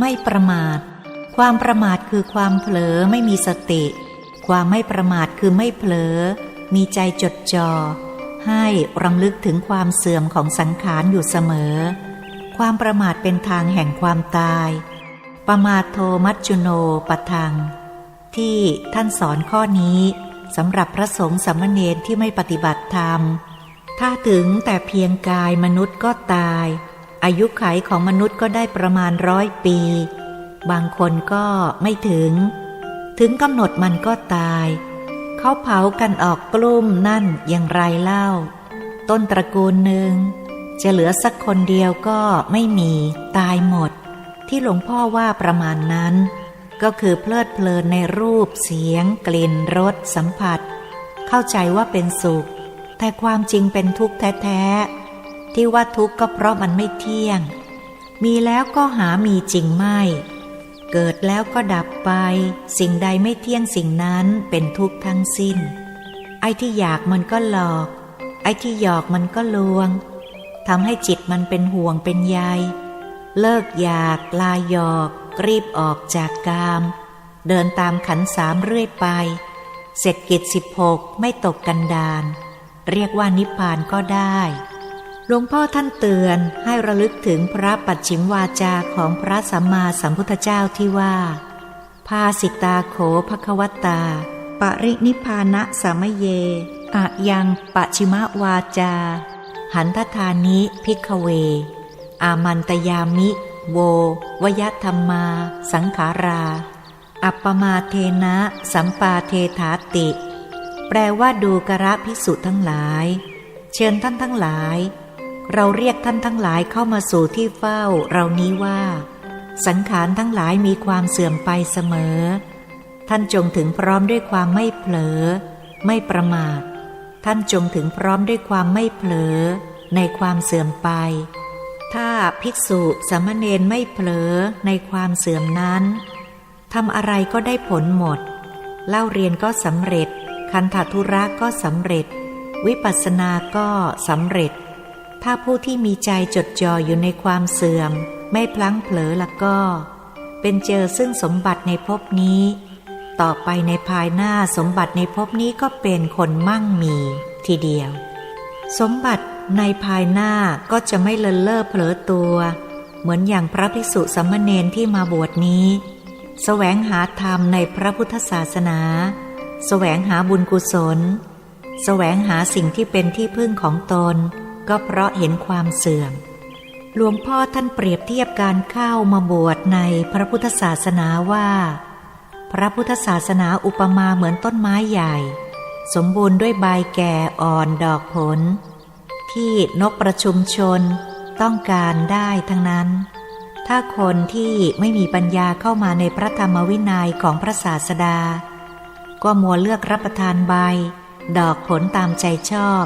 ไม่ประมาท ความประมาทคือความเผลอไม่มีสติ ความไม่ประมาทคือไม่เผลอ มีใจจดจอ่อให้รำลึกถึงความเสื่อมของสังขารอยู่เสมอ ความประมาทเป็นทางแห่งความตาย ประมาทโทมัจจุโนปทัง ที่ท่านสอนข้อนี้สำหรับพระสงฆ์สามเณรที่ไม่ปฏิบัติธรรม ถ้าถึงแต่เพียงกายมนุษย์ก็ตาย อายุไขของมนุษย์ก็ได้ประมาณร้อยปี บางคนก็ไม่ถึง ถึงกำหนดมันก็ตาย เขาเผากันออกกลุ่มนั่นอย่างไรเล่า ต้นตระกูลหนึ่ง จะเหลือสักคนเดียวก็ไม่มีตายหมด ที่หลวงพ่อว่าประมาณนั้น ก็คือเพลิดเพลินในรูปเสียง กลิ่นรสสัมผัส เข้าใจว่าเป็นสุข แต่ความจริงเป็นทุกข์แท้ๆ ที่ว่าทุกข์ก็เพราะมันไม่เที่ยง มีแล้วก็หามีจริงไม่ เกิดแล้วก็ดับไป สิ่งใดไม่เที่ยงสิ่งนั้นเป็นทุกข์ทั้งสิ้น ไอ้ที่อยากมันก็หลอก ไอ้ที่หยอกมันก็ลวงทำให้จิตมันเป็นห่วงเป็นใย เลิกอยากลาหยอก รีบออกจากกาม เดินตามขันสามเรื่อยไป เสร็จกิจสิบหกไม่ตกกันดาน เรียกว่านิพพานก็ได้ หลวงพ่อท่านเตือนให้ระลึกถึงพระปัจฉิมวาจาของพระสัมมาสัมพุทธเจ้าที่ว่าพาสิตาโขภควตา ปรินิพานะสามเยอะยังปัจฉิมวาจา หันทธานิพิกเว อามันตยามิ โว วยธรรมา สังขารา อัปปมาเทนะ สัมปาเทถาติ แปลว่าดูกระพิสุทั้งหลาย เชิญท่านทั้งหลาย เราเรียกท่านทั้งหลายเข้ามาสู่ที่เฝ้าเรานี้ว่า สังขารทั้งหลายมีความเสื่อมไปเสมอ ท่านจงถึงพร้อมด้วยความไม่เผลอ ไม่ประมาท ท่านจงถึงพร้อมด้วยความไม่เผลอ ในความเสื่อมไป ถ้าภิกษุสามเณรไม่เผลอในความเสื่อมนั้นทำอะไรก็ได้ผลหมด เล่าเรียนก็สำเร็จ คันธทุระก็สำเร็จ วิปัสสนาก็สำเร็จ ถ้าผู้ที่มีใจจดจ่ออยู่ในความเสื่อม ไม่พลั้งเผลอละก็ เป็นเจอซึ่งสมบัติในภพนี้ ต่อไปในภายหน้าสมบัติในภพนี้ก็เป็นคนมั่งมีทีเดียว สมบัติในภายหน้าก็จะไม่เลินเล่อเผลอตัว เหมือนอย่างพระภิกษุสัมมเนรที่มาบวชนี้แสวงหาธรรมในพระพุทธศาสนาแสวงหาบุญกุศลแสวงหาสิ่งที่เป็นที่พึ่งของตน ก็เพราะเห็นความเสื่อม หลวงพ่อท่านเปรียบเทียบการเข้ามาบวชในพระพุทธศาสนาว่า พระพุทธศาสนาอุปมาเหมือนต้นไม้ใหญ่ สมบูรณ์ด้วยใบแก่อ่อนดอกผล ที่นกประชุมชนต้องการได้ทั้งนั้น ถ้าคนที่ไม่มีปัญญาเข้ามาในพระธรรมวินัยของพระศาสดา ก็มัวเลือกรับประทานใบ ดอกผลตามใจชอบ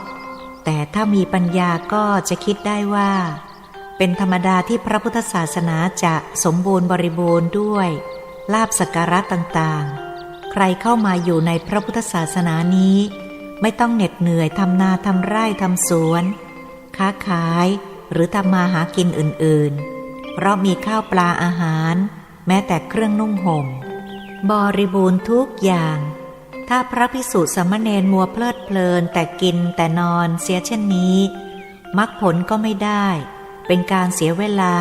แต่ถ้ามีปัญญาก็จะคิดได้ว่า เป็นธรรมดาที่พระพุทธศาสนาจะสมบูรณ์บริบูรณ์ด้วยลาบสักการะต่างๆ ใครเข้ามาอยู่ในพระพุทธศาสนานี้ ไม่ต้องเหน็ดเหนื่อยทำนาทำไร่ทำสวน ค้าขายหรือทำมาหากินอื่นๆ เพราะมีข้าวปลาอาหาร แม้แต่เครื่องนุ่งห่ม บริบูรณ์ทุกอย่าง ถ้าพระพิสุสามเณรมัวเพลิดเพลินแต่กินแต่นอนเสียเช่นนี้มรรคผลก็ไม่ได้ เป็นการเสียเวลา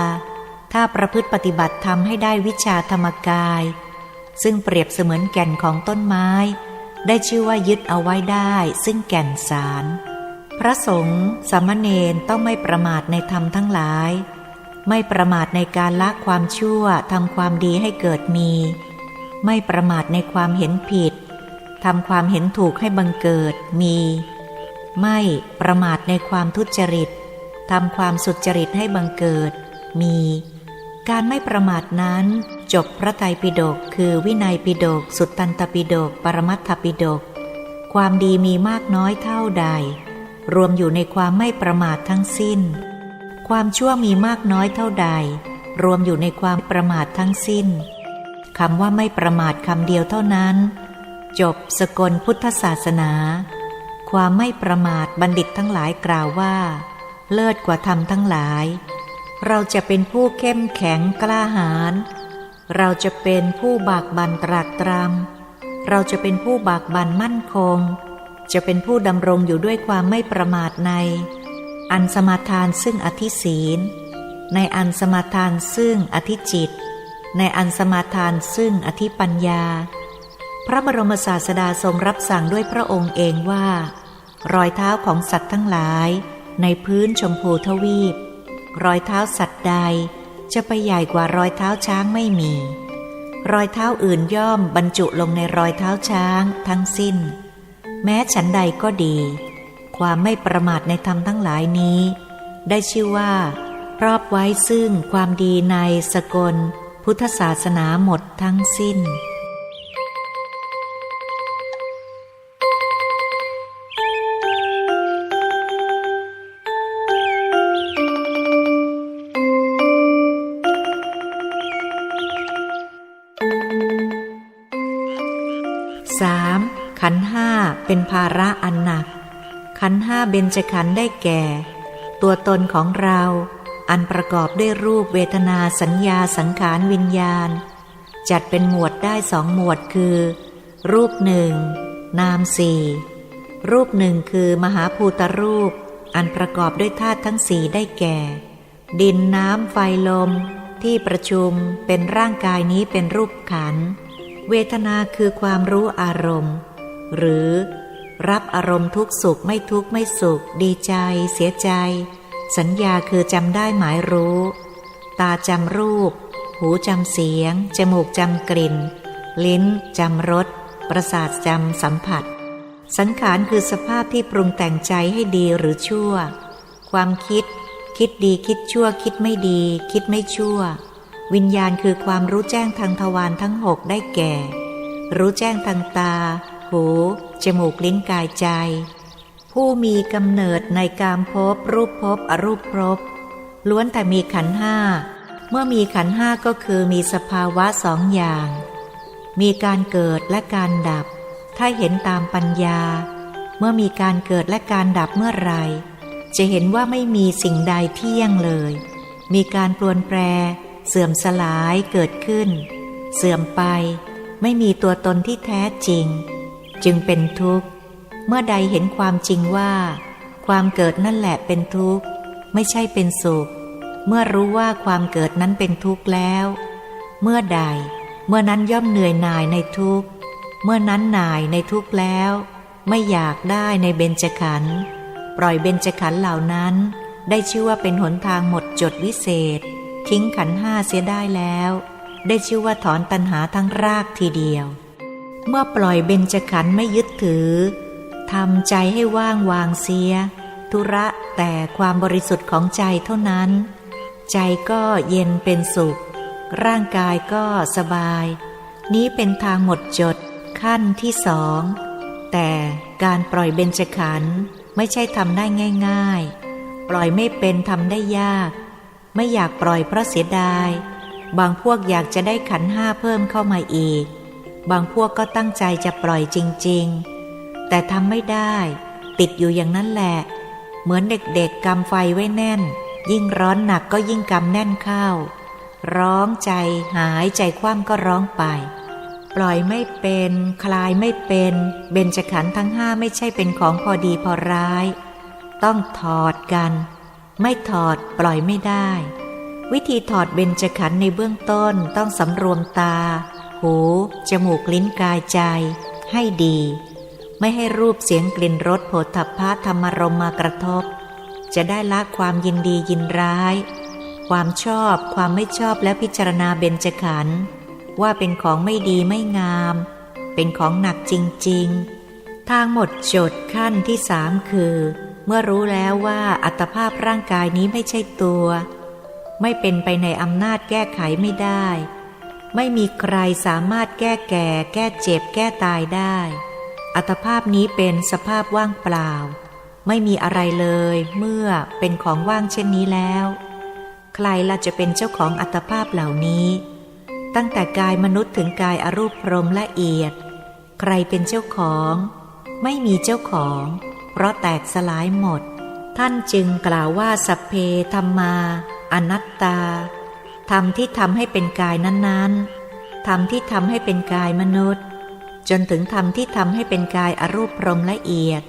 ถ้าประพฤติปฏิบัติธรรมให้ได้วิชาธรรมกาย ซึ่งเปรียบเสมือนแก่นของต้นไม้ ได้ชื่อว่ายึดเอาไว้ได้ ซึ่งแก่นสาร พระสงฆ์สามเณรต้องไม่ประมาทในธรรมทั้งหลาย ไม่ประมาทในการละความชั่วทำความดีให้เกิดมี ไม่ประมาทในความเห็นผิด ทำความเห็นถูกให้บังเกิดมี ไม่ประมาทในความทุจริตทำความสุจริตให้บังเกิด มี การไม่ประมาทนั้น จบพระไตรปิฎกคือวินัยปิฎกสุตตันตปิฎกปรมัตถปิฎกความดีมีมากน้อยเท่าใด รวมอยู่ในความไม่ประมาททั้งสิ้น ความชั่วมีมากน้อยเท่าใด รวมอยู่ในความประมาททั้งสิ้นคำว่าไม่ประมาทคำเดียวเท่านั้น จบสกลพุทธศาสนา ความไม่ประมาทบัณฑิตทั้งหลายกล่าวว่า เลิศกว่าธรรมทั้งหลาย เราจะเป็นผู้เข้มแข็งกล้าหาญเราจะเป็นผู้บากบันตรากตรำเราจะเป็นผู้บากบันมั่นคง จะเป็นผู้ดำรงอยู่ด้วยความไม่ประมาทใน อันสมาทานซึ่งอธิศีล ในอันสมาทานซึ่งอธิจิต ในอันสมาทานซึ่งอธิปัญญา พระบรมศาสดาทรงรับสั่งด้วยพระองค์เองว่า รอยเท้าของสัตว์ทั้งหลาย ในพื้นชมพูทวีป รอยเท้าสัตว์ใด จะไปใหญ่กว่ารอยเท้าช้างไม่มี รอยเท้าอื่นย่อมบรรจุลงในรอยเท้าช้างทั้งสิ้น แม้ฉันใดก็ดี ความไม่ประมาทในธรรมทั้งหลายนี้ ได้ชื่อว่า รอบไว้ซึ่งความดีในสกล พุทธศาสนาหมดทั้งสิ้น ขันห้าเป็นภาระอันหนัก ขันห้าเบญจขันได้แก่ ตัวตนของเรา อันประกอบด้วยรูปเวทนาสัญญาสังขารวิญญาณ จัดเป็นหมวดได้สองหมวดคือ รูปหนึ่งนามสี่รูปหนึ่งคือมหาภูตรูป อันประกอบด้วยธาตุทั้งสี่ได้แก่ ดินน้ำไฟลม ที่ประชุมเป็นร่างกายนี้เป็นรูปขัน เวทนาคือความรู้อารมณ์ หรือรับอารมณ์ทุกสุขไม่ทุกข์ไม่สุข ดีใจ เสียใจ สัญญาคือจำได้หมายรู้ ตาจำรูป หูจำเสียง จมูกจำกลิ่น ลิ้นจำรส ประสาทจำสัมผัส สังขารคือสภาพที่ปรุงแต่งใจให้ดีหรือชั่ว ความคิด คิดดีคิดชั่ว คิดไม่ดี คิดไม่ชั่ว วิญญาณคือความรู้แจ้งทางทวารทั้งหกได้แก่ รู้แจ้งทางตา หู จมูกลิ้นกายใจ ผู้มีกำเนิดในกามภพรูปภพอรูปภพล้วนแต่มีขันห้า เมื่อมีขันห้าก็คือมีสภาวะสองอย่าง มีการเกิดและการดับ ถ้าเห็นตามปัญญา เมื่อมีการเกิดและการดับเมื่อไรจะเห็นว่าไม่มีสิ่งใดเที่ยงเลย มีการปลวนแปร เสื่อมสลายเกิดขึ้น เสื่อมไป ไม่มีตัวตนที่แท้จริง จึงเป็นทุกข์ เมื่อใดเห็นความจริงว่า ความเกิดนั่นแหละเป็นทุกข์ ไม่ใช่เป็นสุข เมื่อรู้ว่าความเกิดนั้นเป็นทุกข์แล้ว เมื่อใด เมื่อนั้นย่อมเหนื่อยหน่ายในทุกข์ เมื่อนั้นหน่ายในทุกข์แล้ว ไม่อยากได้ในเบญจขันธ์ปล่อยเบญจขันธ์เหล่านั้นได้ชื่อว่าเป็นหนทางหมดจดวิเศษ ทิ้งขันธ์ห้าเสียได้แล้ว ได้ชื่อว่าถอนตัณหาทั้งรากทีเดียว เมื่อปล่อยเบญจขันธ์ไม่ยึดถือทำใจให้ว่างวางเสีย ธุระแต่ความบริสุทธิ์ของใจเท่านั้น ใจก็เย็นเป็นสุข ร่างกายก็สบาย นี้เป็นทางหมดจดขั้นที่สอง แต่การปล่อยเบญจขันธ์ไม่ใช่ทำได้ง่าย ๆ ปล่อยไม่เป็นทำได้ยาก ไม่อยากปล่อยเพราะเสียดาย บางพวกอยากจะได้ขันห้าเพิ่มเข้ามาอีก บางพวกก็ตั้งใจจะปล่อยจริง ๆ แต่ทำไม่ได้ ติดอยู่อย่างนั้นแหละ เหมือนเด็กๆกำไฟไว้แน่น ยิ่งร้อนหนักก็ยิ่งกำแน่นเข้า ร้องใจหายใจคว่ำก็ร้องไป ปล่อยไม่เป็น คลายไม่เป็น เบญจขันธ์ทั้งห้าไม่ใช่เป็นของพอดีพอร้าย ต้องถอดกัน ไม่ถอดปล่อยไม่ได้ วิธีถอดเบญจขันธ์ในเบื้องต้นต้องสำรวมตา หู จมูกลิ้นกายใจ ให้ดี ไม่ให้รูปเสียงกลิ่นรสโผฏฐัพพะธรรมรมมากระทบ จะได้ละความยินดียินร้าย ความชอบความไม่ชอบและพิจารณาเบญจขันธ์ว่าเป็นของไม่ดีไม่งาม เป็นของหนักจริง ๆ ทางหมดจดขั้นที่สามคือ เมื่อรู้แล้วว่าอัตภาพร่างกายนี้ไม่ใช่ตัว ไม่เป็นไปในอำนาจแก้ไขไม่ได้ ไม่มีใครสามารถแก้แก่ แก้เจ็บ แก้ตายได้ อัตภาพนี้เป็นสภาพว่างเปล่า ไม่มีอะไรเลย เมื่อเป็นของว่างเช่นนี้แล้ว ใครล่ะจะเป็นเจ้าของอัตภาพเหล่านี้ ตั้งแต่กายมนุษย์ถึงกายอรูปพรมละเอียด ใครเป็นเจ้าของ ไม่มีเจ้าของ เพราะแตกสลายหมด ท่านจึงกล่าวว่าสัพเพธรรมา อนัตตา ธรรมที่ทำให้เป็นกายนั้นๆ ธรรมที่ทำให้เป็นกายมนุษย์ จนถึงธรรมที่ทำให้เป็นกายอรูปพรมละเอียด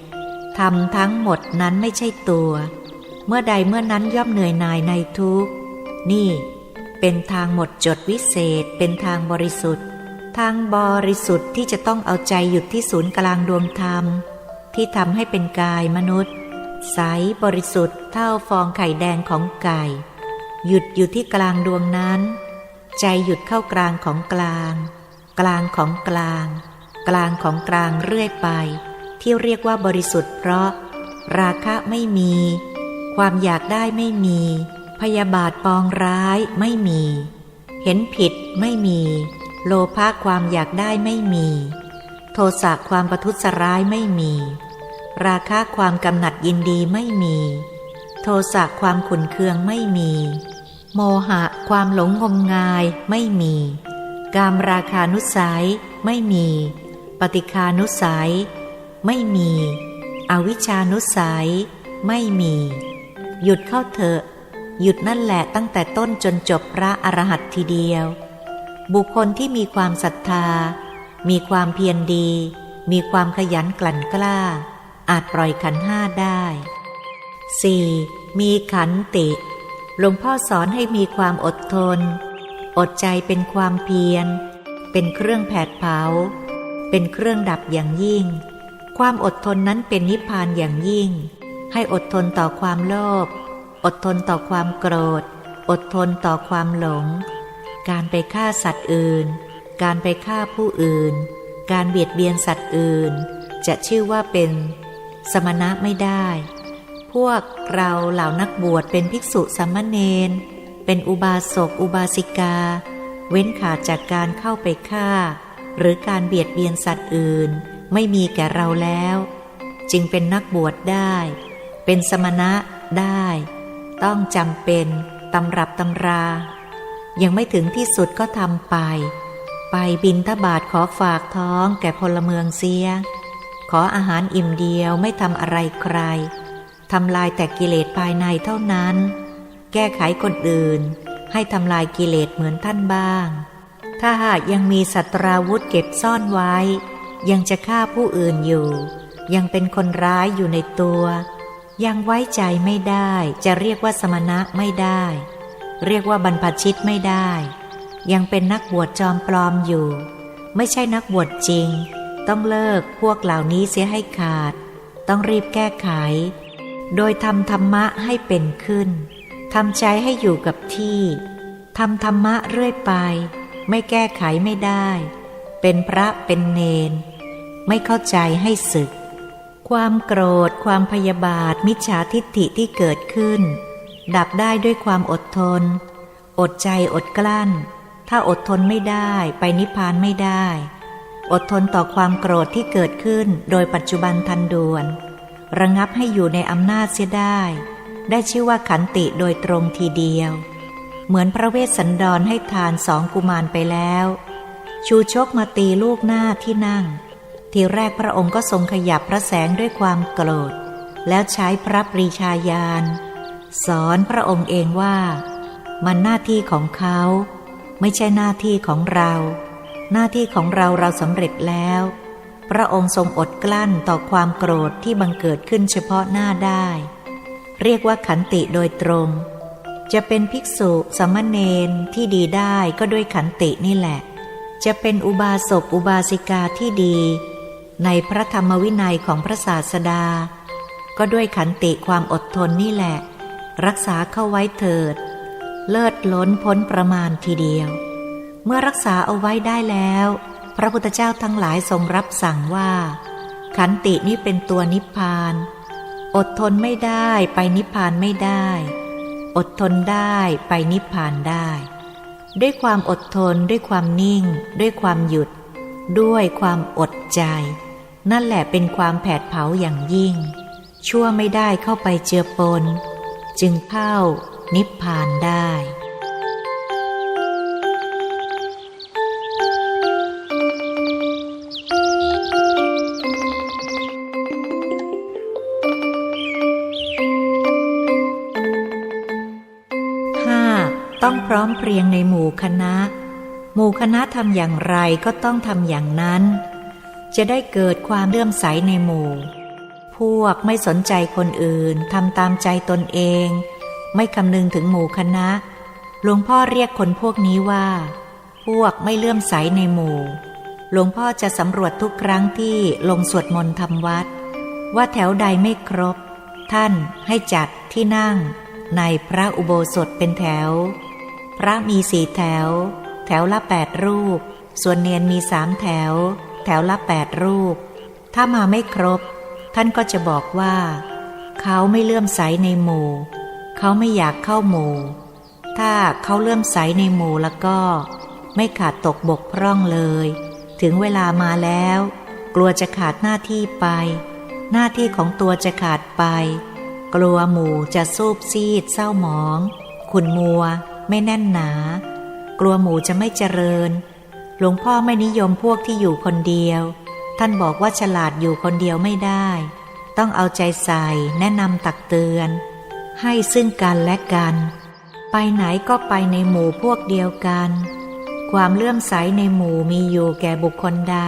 ธรรมทั้งหมดนั้นไม่ใช่ตัว เมื่อใดเมื่อนั้นย่อมเหนื่อยหน่ายในทุกนี่ เป็นทางหมดจดวิเศษ เป็นทางบริสุทธิ์ ทางบริสุทธิ์ที่จะต้องเอาใจหยุดที่ศูนย์กลางดวงธรรม ที่ทำให้เป็นกายมนุษย์ ใสบริสุทธิ์เท่าฟองไข่แดงของไก่ หยุดอยู่ที่กลางดวงนั้น ใจหยุดเข้ากลางของกลาง กลางของกลาง กลางของกลางเรื่อยไป ที่เรียกว่าบริสุทธิ์เพราะ ราคะไม่มี ความอยากได้ไม่มี พยาบาทปองร้ายไม่มี เห็นผิดไม่มี โลภะความอยากได้ไม่มี โทสะความประทุษร้ายไม่มี ราคะความกำหนัดยินดีไม่มี โทสะความขุนเคืองไม่มี โมหะความหลงงมงายไม่มี กามราคานุสัยไม่มี ปฏิคานุสัย ไม่มี อวิชานุสัย ไม่มี หยุดเข้าเถอะ หยุดนั่นแหละตั้งแต่ต้นจนจบพระอรหัตทีเดียว บุคคลที่มีความศรัทธา มีความเพียรดี มีความขยันกลั่นกล้า อาจปล่อยขันห้าได้ 4. มีขันติ หลวงพ่อสอนให้มีความอดทน อดใจเป็นความเพียร เป็นเครื่องแผดเผา เป็นเครื่องดับอย่างยิ่ง ความอดทนนั้นเป็นนิพพานอย่างยิ่ง ให้อดทนต่อความโลภ อดทนต่อความโกรธ อดทนต่อความหลง การไปฆ่าสัตว์อื่น การไปฆ่าผู้อื่น การเบียดเบียนสัตว์อื่น จะชื่อว่าเป็น สมณะไม่ได้ พวกเราเหล่านักบวชเป็นภิกษุสามเณรเป็นอุบาสกอุบาสิกา เว้นขาดจากการเข้าไปฆ่า หรือการเบียดเบียนสัตว์อื่น ไม่มีแก่เราแล้ว จึงเป็นนักบวชได้ เป็นสมณะได้ ต้องจำเป็นตำรับตำรา ยังไม่ถึงที่สุดก็ทำไป ไปบินทบาทขอฝากท้องแก่พลเมืองเสีย ขออาหารอิ่มเดียวไม่ทำอะไรใคร ทำลายแต่กิเลสภายในเท่านั้น แก้ไขคนอื่น ให้ทำลายกิเลสเหมือนท่านบ้าง ถ้าหากยังมีสัตราวุธเก็บซ่อนไว้ ยังจะฆ่าผู้อื่นอยู่ ยังเป็นคนร้ายอยู่ในตัว ยังไว้ใจไม่ได้จะเรียกว่าสมณะไม่ได้ เรียกว่าบรรพชิตไม่ได้ ยังเป็นนักบวชจอมปลอมอยู่ ไม่ใช่นักบวชจริง ต้องเลิกพวกเหล่านี้เสียให้ขาด ต้องรีบแก้ไข โดยทำธรรมะให้เป็นขึ้น ทำใจให้อยู่กับที่ ทำธรรมะเรื่อยไป ไม่แก้ไขไม่ได้ เป็นพระเป็นเนน ไม่เข้าใจให้ศึก ความโกรธ ความพยาบาท มิจฉาทิฏฐิที่เกิดขึ้น ดับได้ด้วยความอดทน อดใจอดกลั้น ถ้าอดทนไม่ได้ไปนิพพานไม่ได้ อดทนต่อความโกรธที่เกิดขึ้นโดยปัจจุบันทันด่วน ระงับให้อยู่ในอำนาจเสียได้ ได้ชื่อว่าขันติโดยตรงทีเดียว เหมือนพระเวสสันดรให้ทานสองกุมารไปแล้ว ชูชกมาตีลูกหน้าที่นั่ง ทีแรกพระองค์ก็ทรงขยับพระแสงด้วยความโกรธ แล้วใช้พระปรีชาญาณสอนพระองค์เองว่า มันหน้าที่ของเขา ไม่ใช่หน้าที่ของเรา หน้าที่ของเราเราสำเร็จแล้ว พระองค์ทรงอดกลั้นต่อความโกรธที่บังเกิดขึ้นเฉพาะหน้าได้ เรียกว่าขันติโดยตรง จะเป็นภิกษุสมณเณรที่ดีได้ก็ด้วยขันตินี่แหละ จะเป็นอุบาสกอุบาสิกาที่ดี ในพระธรรมวินัยของพระศาสดา ก็ด้วยขันติความอดทนนี่แหละ รักษาเข้าไว้เถิด เลิศล้นพ้นประมาณทีเดียว เมื่อรักษาเอาไว้ได้แล้ว พระพุทธเจ้าทั้งหลายทรงรับสั่งว่า ขันตินี้เป็นตัวนิพพาน อดทนไม่ได้ไปนิพพานไม่ได้ อดทนได้ไปนิพพานได้ ด้วยความอดทนด้วยความนิ่ง ด้วยความหยุด ด้วยความอดใจ นั่นแหละเป็นความแผดเผาอย่างยิ่ง ชั่วไม่ได้เข้าไปเจือปน จึงเข้านิพพานได้้องพร้อมเพรียงในหมู่คณะ หมู่คณะทำอย่างไรก็ต้องทำอย่างนั้น จะได้เกิดความเลื่อมใสในหมู่ พวกไม่สนใจคนอื่นทำตามใจตนเอง ไม่คำนึงถึงหมู่คณะ หลวงพ่อเรียกคนพวกนี้ว่า พวกไม่เลื่อมใสในหมู่ หลวงพ่อจะสำรวจทุกครั้งที่ลงสวดมนต์ทำวัด ว่าแถวใดไม่ครบ ท่านให้จัดที่นั่งในพระอุโบสถเป็นแถว พระมีสี่แถว แถวละแปดรูป ส่วนเนียนมีสามแถว แถวละแปดรูป ถ้ามาไม่ครบ ท่านก็จะบอกว่า เขาไม่เลื่อมใสในหมู่ เขาไม่อยากเข้าหมู่ ถ้าเขาเลื่อมใสในหมู่แล้วก็ ไม่ขาดตกบกพร่องเลย ถึงเวลามาแล้ว กลัวจะขาดหน้าที่ไป หน้าที่ของตัวจะขาดไป กลัวหมู่จะสูบซีดเศร้าหมอง ขุนมัว ไม่แน่นหนา กลัวหมู่จะไม่เจริญ หลวงพ่อไม่นิยมพวกที่อยู่คนเดียว ท่านบอกว่าฉลาดอยู่คนเดียวไม่ได้ ต้องเอาใจใส่แนะนำตักเตือน ให้ซึ่งกันและกัน ไปไหนก็ไปในหมู่พวกเดียวกัน ความเลื่อมใสในหมู่มีอยู่แก่บุคคลใด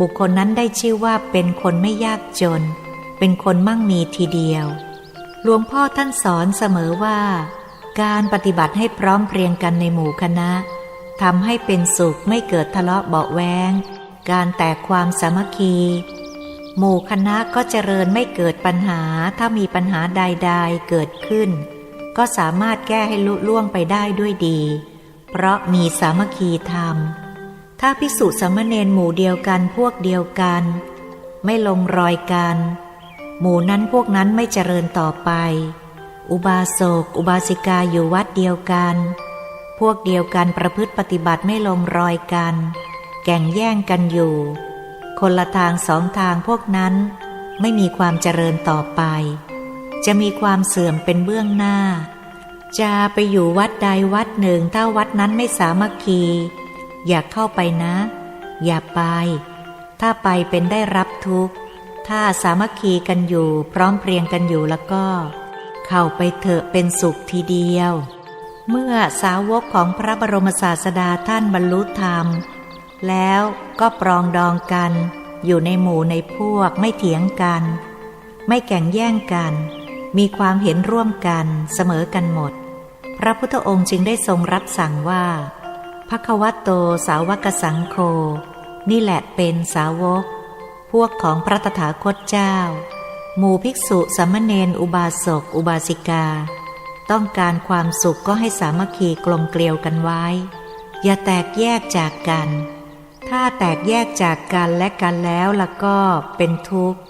บุคคลนั้นได้ชื่อว่าเป็นคนไม่ยากจน เป็นคนมั่งมีทีเดียวหลวงพ่อท่านสอนเสมอว่า การปฏิบัติให้พร้อมเพรียงกันในหมู่คณะทำให้เป็นสุขไม่เกิดทะเลาะเบาแวงการแตกความสามัคคี หมู่คณะก็เจริญไม่เกิดปัญหาถ้ามีปัญหาใดๆเกิดขึ้น ก็สามารถแก้ให้ลุล่วงไปได้ด้วยดี เพราะมีสามัคคีธรรม ถ้าพิสุสามเณรหมู่เดียวกันพวกเดียวกัน ไม่ลงรอยกัน หมู่นั้นพวกนั้นไม่เจริญต่อไป อุบาสก อุบาสิกาอยู่วัดเดียวกัน พวกเดียวกันประพฤติปฏิบัติไม่ลงรอยกัน แก่งแย่งกันอยู่ คนละทางสองทางพวกนั้น ไม่มีความเจริญต่อไป จะมีความเสื่อมเป็นเบื้องหน้า จะไปอยู่วัดใดวัดหนึ่งถ้าวัดนั้นไม่สามัคคี อย่าเข้าไปนะ อย่าไป ถ้าไปเป็นได้รับทุกข์ ถ้าสามัคคีกันอยู่พร้อมเพรียงกันอยู่แล้วก็ เข้าไปเถอะเป็นสุขทีเดียว เมื่อสาวกของพระบรมศาสดาท่านบรรลุธรรม แล้วก็ปรองดองกัน อยู่ในหมู่ในพวกไม่เถียงกัน ไม่แก่งแย่งกัน มีความเห็นร่วมกันเสมอกันหมด พระพุทธองค์จึงได้ทรงรับสั่งว่าพระควโตสาวกสังโฆนี่แหละเป็นสาวก พวกของพระตถาคตเจ้า หมู่ภิกษุสามเณรอุบาสก อุบาสิกา ต้องการความสุขก็ให้สามัคคีกลมเกลียวกันไว้ อย่าแตกแยกจากกัน ถ้าแตกแยกจากกันและกันแล้วล้วก็เป็นทุกข์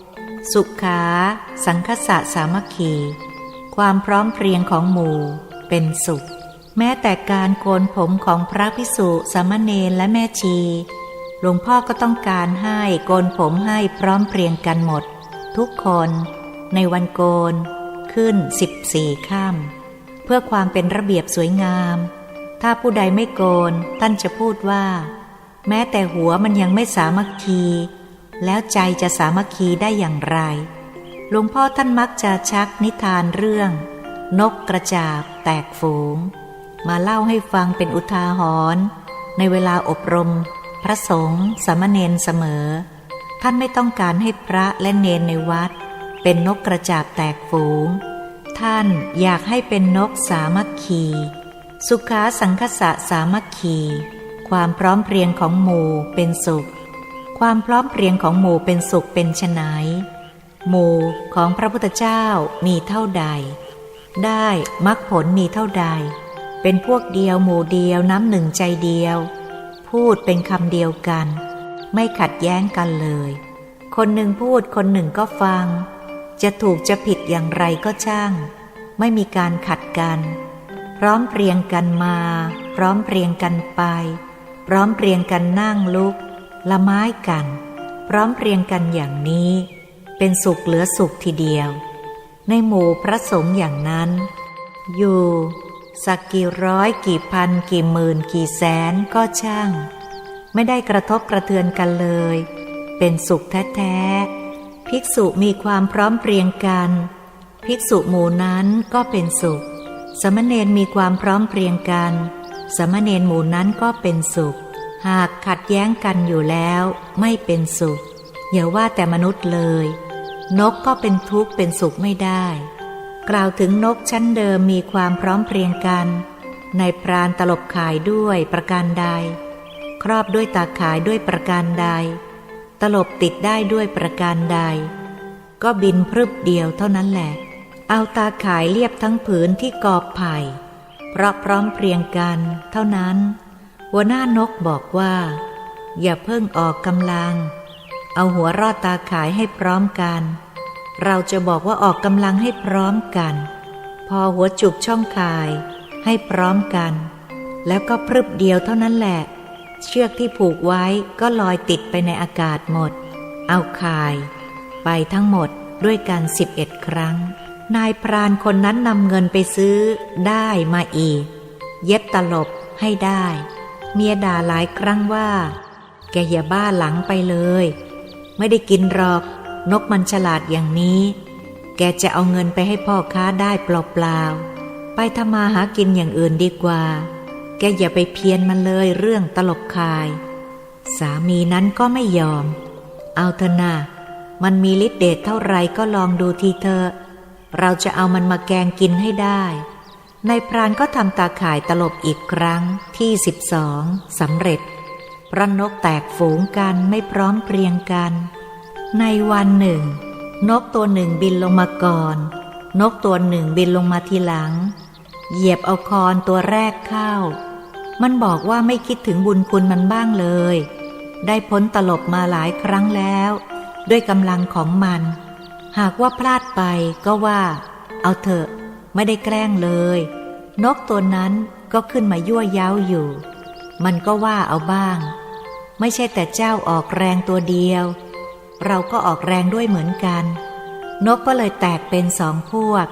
สุขา สังคสะสามัคคี ความพร้อมเพรียงของหมู่ เป็นสุข แม้แต่การโกนผมของพระพิสุสามเณรและแม่ชี หลวงพ่อก็ต้องการให้โกนผมให้พร้อมเพรียงกันหมด ทุกคนในวันโกนขึ้นสิบสี่ค่ำเพื่อความเป็นระเบียบสวยงาม ถ้าผู้ใดไม่โกนท่านจะพูดว่า แม้แต่หัวมันยังไม่สามัคคี แล้วใจจะสามัคคีได้อย่างไร หลวงพ่อท่านมักจะชักนิทานเรื่อง นกกระจาบแตกฝูง มาเล่าให้ฟังเป็นอุทาหรณ์ในเวลาอบรม พระสงฆ์สามเณรเสมอ ท่านไม่ต้องการให้พระและเนนในวัด เป็นนกกระจาบแตกฝูง ท่านอยากให้เป็นนกสามัคคี สุขาสังคสะสามัคคี ความพร้อมเพรียงของหมู่เป็นสุข ความพร้อมเพรียงของหมู่เป็นสุขเป็นไฉนหมู่ของพระพุทธเจ้ามีเท่าใด ได้มรรคผลมีเท่าใด เป็นพวกเดียวหมู่เดียวน้ำหนึ่งใจเดียว พูดเป็นคำเดียวกัน ไม่ขัดแย้งกันเลย คนหนึ่งพูดคนหนึ่งก็ฟัง จะถูกจะผิดอย่างไรก็ช่าง ไม่มีการขัดกัน พร้อมเพรียงกันมา พร้อมเพรียงกันไป พร้อมเพรียงกันนั่งลุก ละไม้กัน พร้อมเพรียงกันอย่างนี้ เป็นสุขเหลือสุขทีเดียว ในหมู่พระสงฆ์อย่างนั้น อยู่ สักกี่ร้อยกี่พันกี่หมื่นกี่แสนก็ช่าง ไม่ได้กระทบกระเทือนกันเลย เป็นสุขแท้ๆ ภิกษุมีความพร้อมเพรียงกัน ภิกษุหมู่นั้นก็เป็นสุข สมณเณรมีความพร้อมเพรียงกัน สมณเณรหมู่นั้นก็เป็นสุข หากขัดแย้งกันอยู่แล้วไม่เป็นสุขอย่าว่าแต่มนุษย์เลย นกก็เป็นทุกข์เป็นสุขไม่ได้ กล่าวถึงนกชั้นเดิมมีความพร้อมเพรียงกัน ในพรานตลบขายด้วยประการใด รอบด้วยตาขายด้วยประการใด ตลบติดได้ด้วยประการใด ก็บินพรึบเดียวเท่านั้นแหละ เอาตาขายเรียบทั้งผืนที่กอบไผ่ เพราะพร้อมเพรียงกันเท่านั้น หัวหน้านกบอกว่า อย่าเพิ่งออกกำลัง เอาหัวรอดตาขายให้พร้อมกัน เราจะบอกว่าออกกำลังให้พร้อมกัน พอหัวจุกช่องคายให้พร้อมกัน แล้วก็พรึบเดียวเท่านั้นแหละ เชือกที่ผูกไว้ก็ลอยติดไปในอากาศหมด เอาคาย ไปทั้งหมดด้วยกันสิบเอ็ดครั้ง นายพรานคนนั้นนำเงินไปซื้อได้มาอีก เย็บตลบให้ได้ เมียด่าหลายครั้งว่า แกอย่าบ้าหลังไปเลย ไม่ได้กินหรอก นกมันฉลาดอย่างนี้ แกจะเอาเงินไปให้พ่อค้าได้เปล่าๆไปทำมาหากินอย่างอื่นดีกว่า แกอย่าไปเพียนมันเลยเรื่องตลบคาย สามีนั้นก็ไม่ยอม เอาเถอะนะมันมีฤทธิ์เดชเท่าไรก็ลองดูทีเถอเราจะเอามันมาแกงกินให้ได้นายพรานก็ทำตาข่ายตลบอีกครั้งที่สิบสองสำเร็จพระนกแตกฝูงกันไม่พร้อมเพรียงกัน ในวันหนึ่ง นกตัวหนึ่งบินลงมาก่อน นกตัวหนึ่งบินลงมาทีหลัง เหยียบเอาคอนตัวแรกเข้า มันบอกว่าไม่คิดถึงบุญคุณมันบ้างเลย ได้พ้นตลบมาหลายครั้งแล้ว ด้วยกำลังของมัน หากว่าพลาดไปก็ว่า เอาเถอะ ไม่ได้แกล้งเลย นกตัวนั้นก็ขึ้นมายั่วเย้าอยู่ มันก็ว่าเอาบ้าง ไม่ใช่แต่เจ้าออกแรงตัวเดียว เราก็ออกแรงด้วยเหมือนกัน นกก็เลยแตกเป็นสองพวก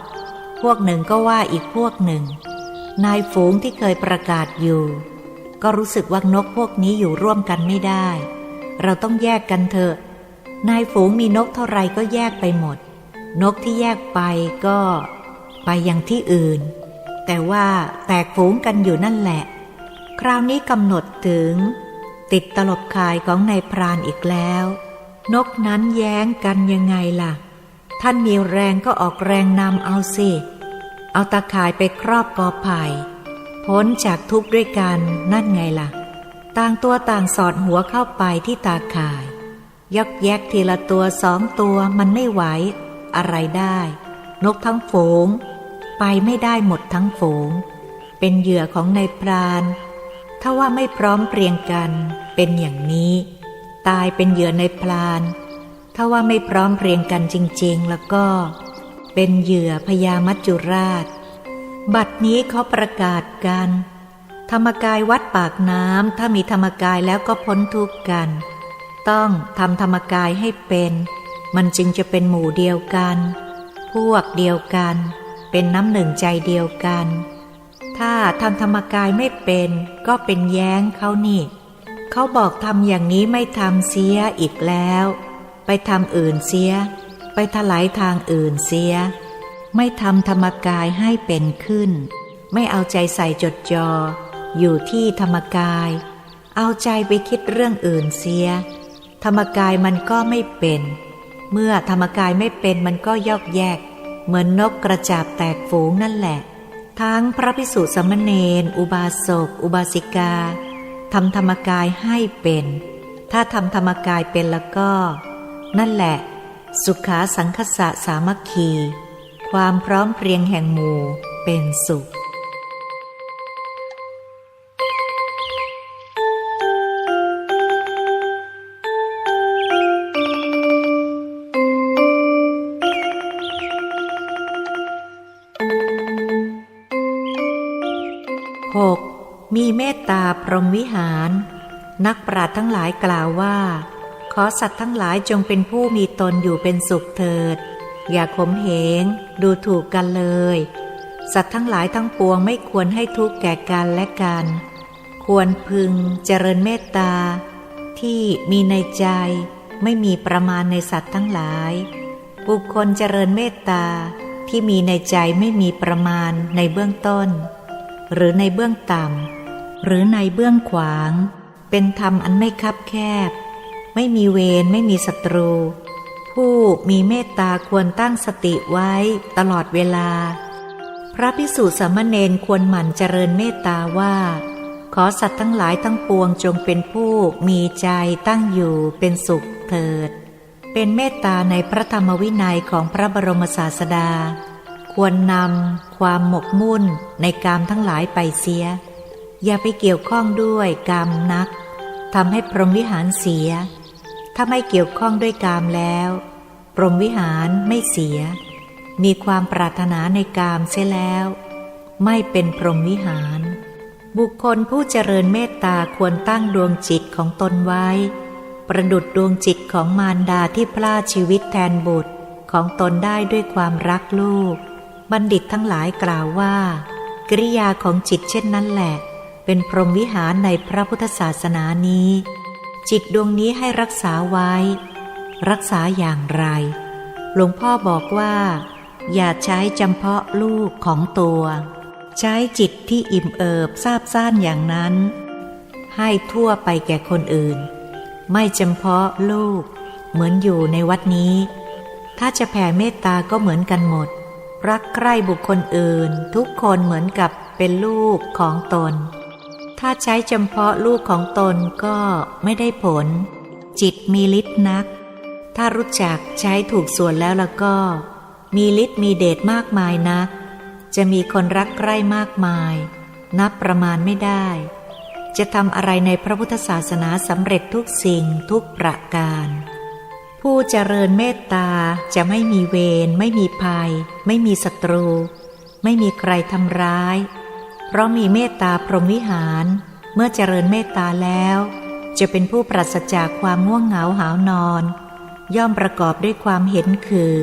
พวกหนึ่งก็ว่าอีกพวกหนึ่ง นายฝูงที่เคยประกาศอยู่ ก็รู้สึกว่านกพวกนี้อยู่ร่วมกันไม่ได้ เราต้องแยกกันเถอะ นายฝูงมีนกเท่าไรก็แยกไปหมด นกที่แยกไปก็ไปยังที่อื่น แต่ว่าแตกฝูงกันอยู่นั่นแหละ คราวนี้กำหนดถึง ติดตลบคายของนายพรานอีกแล้ว นกนั้นแย้งกันยังไงล่ะ ท่านมีแรงก็ออกแรงนำเอาสิเเอาตาข่ายไปครอบกอไผ่พ้นจากทุกข์ด้วยกันนั่นไงล่ะ ต่างตัวต่างสอดหัวเข้าไปที่ตาข่ายยกแยกทีละตัวสองตัวมันไม่ไหว อะไรได้ นกทั้งฝูง ไปไม่ได้หมดทั้งฝูง เป็นเหยื่อของนายพราน ถ้าว่าไม่พร้อมเพรียงกัน เป็นอย่างนี้ ตายเป็นเหยื่อในพราน ถ้าว่าไม่พร้อมเพรียงกันจริง ๆ แล้วก็ เป็นเหยื่อพญามัจจุราช บัดนี้เขาประกาศกัน ธรรมกายวัดปากน้ำถ้ามีธรรมกายแล้วก็พ้นทุกข์กัน ต้องทำธรรมกายให้เป็น มันจึงจะเป็นหมู่เดียวกัน พวกเดียวกัน เป็นน้ำหนึ่งใจเดียวกัน ถ้าทำธรรมกายไม่เป็นก็เป็นแย้งเขานี่เขาบอกทำอย่างนี้ไม่ทำเสียอีกแล้ว ไปทำอื่นเสีย ไปถลายทางอื่นเสีย ไม่ทำธรรมกายให้เป็นขึ้น ไม่เอาใจใส่จดจอ อยู่ที่ธรรมกาย เอาใจไปคิดเรื่องอื่นเสีย ธรรมกายมันก็ไม่เป็น เมื่อธรรมกายไม่เป็นมันก็ยอกแยก เหมือนนกกระจาบแตกฝูงนั่นแหละ ทั้งพระพิสุสมณเณรอุบาสก อุบาสิกาทำธรรมกายให้เป็น ถ้าทำธรรมกายเป็นแล้วก็ นั่นแหละ สุขาสังคสะสามัคคี ความพร้อมเพรียงแห่งหมู่เป็นสุข 6. มีเมตตาพรหมวิหาร นักปราชญ์ทั้งหลายกล่าวว่า ขอสัตว์ทั้งหลายจงเป็นผู้มีตนอยู่เป็นสุขเถิด อย่าขมเหง ดูถูกกันเลย สัตว์ทั้งหลายทั้งปวงไม่ควรให้ทุกข์แก่กันและกัน ควรพึงเจริญเมตตา ที่มีในใจไม่มีประมาณในสัตว์ทั้งหลาย บุคคลเจริญเมตตาที่มีในใจไม่มีประมาณในเบื้องต้น หรือในเบื้องต่ำหรือในเบื้องขวาง เป็นธรรมอันไม่คับแคบ ไม่มีเวรไม่มีศัตรู ผู้มีเมตตาควรตั้งสติไว้ตลอดเวลา พระพิสุสามเณรควรหมั่นเจริญเมตตาว่า ขอสัตว์ทั้งหลายทั้งปวงจงเป็นผู้มีใจตั้งอยู่เป็นสุขเถิด เป็นเมตตาในพระธรรมวินัยของพระบรมศาสดา ควรนำความหมกมุ่นในกามทั้งหลายไปเสีย อย่าไปเกี่ยวข้องด้วยกามนักทำให้พรหมวิหารเสีย ถ้าไม่เกี่ยวข้องด้วยกามแล้ว พรหมวิหารไม่เสีย มีความปรารถนาในกามเสียแล้ว ไม่เป็นพรหมวิหาร บุคคลผู้เจริญเมตตาควรตั้งดวงจิตของตนไว้ ประดุดดวงจิตของมารดาที่พลาดชีวิตแทนบุตรของตนได้ด้วยความรักลูก บัณฑิตทั้งหลายกล่าวว่ากริยาของจิตเช่นนั้นแหละ เป็นพรหมวิหารในพระพุทธศาสนานี้ จิตดวงนี้ให้รักษาไว้ รักษาอย่างไร หลวงพ่อบอกว่า อย่าใช้จำเพาะลูกของตัว ใช้จิตที่อิ่มเอิบซาบซ่านอย่างนั้น ให้ทั่วไปแก่คนอื่น ไม่จำเพาะลูก เหมือนอยู่ในวัดนี้ ถ้าจะแผ่เมตตาก็เหมือนกันหมด รักใคร่บุคคลอื่น ทุกคนเหมือนกับเป็นลูกของตน ถ้าใช้จำเพาะลูกของตนก็ไม่ได้ผล จิตมีฤทธิ์นัก ถ้ารู้จักใช้ถูกส่วนแล้วแล้วก็ มีฤทธิ์มีเดชมากมายนัก จะมีคนรักใคร่มากมาย นับประมาณไม่ได้ จะทำอะไรในพระพุทธศาสนาสำเร็จทุกสิ่งทุกประการ ผู้เจริญเมตตาจะไม่มีเวรไม่มีภัย ไม่มีศัตรู ไม่มีใครทำร้าย เพราะมีเมตตาพรหมวิหาร เมื่อเจริญเมตตาแล้ว จะเป็นผู้ปราศจากความง่วงเหงาหาวนอน ย่อมประกอบด้วยความเห็นคือ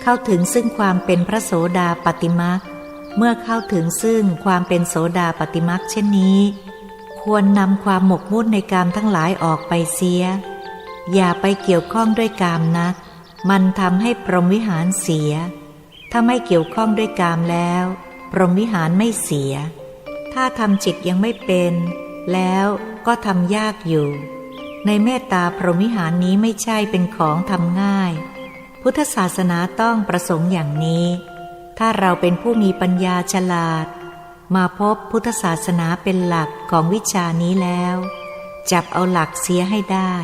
เข้าถึงซึ่งความเป็นพระโสดาปติมักเมื่อเข้าถึงซึ่งความเป็นโสดาปติมักเช่นนี้ ควรนำความหมกมุ่นในกามทั้งหลายออกไปเสีย อย่าไปเกี่ยวข้องด้วยกามนัก มันทำให้พรหมวิหารเสีย ถ้าไม่เกี่ยวข้องด้วยกามแล้ว พรหมวิหารไม่เสีย ถ้าทำจิตยังไม่เป็น แล้วก็ทำยากอยู่ ในเมตตาพรหมวิหารนี้ไม่ใช่เป็นของทำง่าย พุทธศาสนาต้องประสงค์อย่างนี้ ถ้าเราเป็นผู้มีปัญญาฉลาด มาพบพุทธศาสนาเป็นหลักของวิชานี้แล้ว จับเอาหลักเสียให้ได้